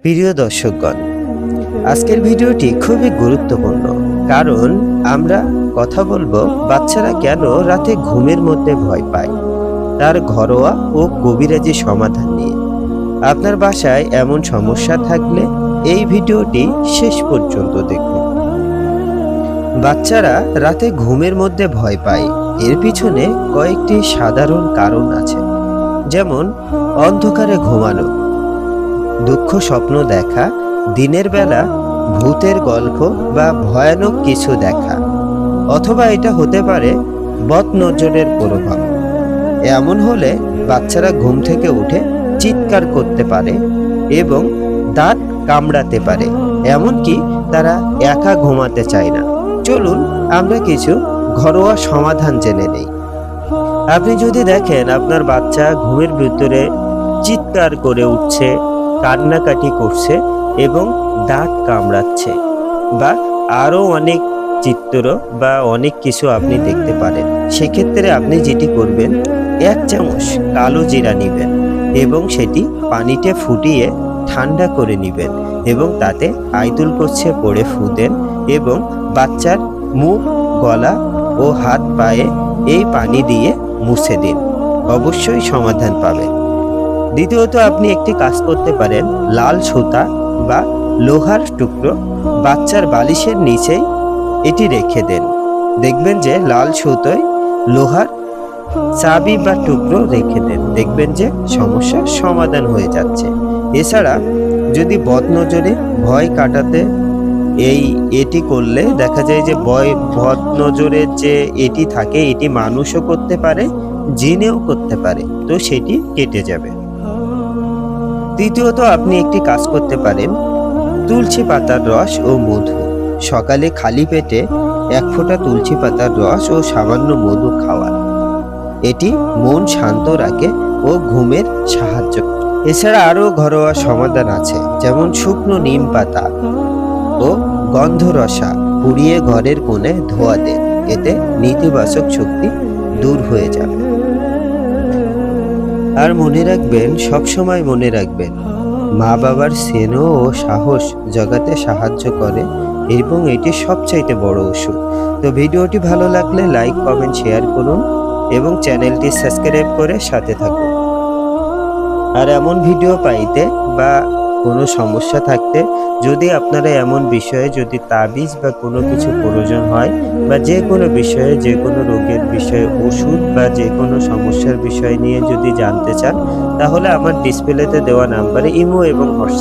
প্রিয় দর্শকগণ, আজকের ভিডিওটি খুবই গুরুত্বপূর্ণ, কারণ আমরা কথা বলব বাচ্চারা কেন রাতে ঘুমের মধ্যে ভয় পায়, তার ঘরোয়া ও কবিরাজি সমাধান নিয়ে। আপনার বাসায় এমন সমস্যা থাকলে এই ভিডিওটি শেষ পর্যন্ত দেখুন। বাচ্চারা রাতে ঘুমের মধ্যে ভয় পায়, এর পিছনে কয়েকটি সাধারণ কারণ আছে, যেমন অন্ধকারে ঘুমানো দুঃখ স্বপ্ন দেখা, দিনের বেলা ভূতের গল্প বা ভয়ানক কিছু দেখা। অথবা এটা হতে পারে বদ নজরের প্রভাব। এমন হলে বাচ্চারা ঘুম থেকে উঠে চিৎকার করতে পারে এবং দাঁত কামড়াতে পারে, এমনকি তারা একা ঘুমাতে চায় না। চলুন আমরা কিছু ঘরোয়া সমাধান জেনে নেই। আপনি যদি দেখেন আপনার বাচ্চা ঘুমের ভিতরে চিৎকার করে উঠছে কান্নাকাটি করছে এবং দাঁত কামড়াচ্ছে বা আরও অনেক চিত্র বা অনেক কিছু আপনি দেখতে পারেন। সেক্ষেত্রে আপনি যেটি করবেন, এক চামচ কালো জিরা নেবেন এবং সেটি পানিতে ফুটিয়ে ঠান্ডা করে নেবেন এবং তাতে আইতুল করছে পড়ে ফুদেন এবং বাচ্চার মুখ, গলা ও হাত পায়ে এই পানি দিয়ে মুছে দিন। অবশ্যই সমাধান পাবেন। দ্বিতীয়ত আপনি একটি কাজ করতে পারেন, লাল সুতা বা লোহার টুকরো বাচ্চার বালিশের নিচেই এটি রেখে দেন। দেখবেন যে লাল সুতোয় লোহার চাবি বা টুকরো রেখে দেন। দেখবেন যে সমস্যার সমাধান হয়ে যাচ্ছে। এছাড়া যদি বদনজরে ভয় কাটাতে এই এটি করলে দেখা যায় যে ভয় বদনজরের যে এটি থাকে, এটি মানুষও করতে পারে, জিনেও করতে পারে। তো সেটি কেটে যাবে। তৃতীয়ত আপনি একটি কাজ করতে পারেন। তুলসী পাতার রস ও মধু। সকালে খালি পেটে এক ফোঁটা তুলসী পাতার রস ও সামান্য মধু খাওয়া এটি মন শান্ত রাখে ও ঘুমের সাহায্য এছাড়া আরও ঘরোয়া সমাধান আছে, যেমন শুকনো নিম পাতা ও গন্ধরসা পুড়িয়ে ঘরের কোণে ধোয়া দেন। এতে নেতিবাচক শক্তি দূর হয়ে যাবে। আর মনে রাখবেন, সবসময় মনে রাখবেন, মা বাবার স্নেহ ও সাহস জগাতে সাহায্য করে এবং এটি সবচাইতে বড় ওষুধ। তো ভিডিওটি ভালো লাগলে লাইক, কমেন্ট, শেয়ার করুন এবং চ্যানেলটি সাবস্ক্রাইব করে সাথে থাকুন। আর এমন ভিডিও পাইতে বা কোনো সমস্যা থাকতে যদি আপনারা এমন বিষয়ে যদি তাবিজ বা কোনো কিছু প্রয়োজন হয় বা যে কোনো বিষয়ে, যে কোনো রোগের বিষয়ে, ওষুধ বা যে কোনো সমস্যার বিষয় নিয়ে যদি জানতে চান, তাহলে আমার ডিসপ্লেতে দেওয়া নাম্বারে ইমো এবং হোয়াটসঅ্যাপ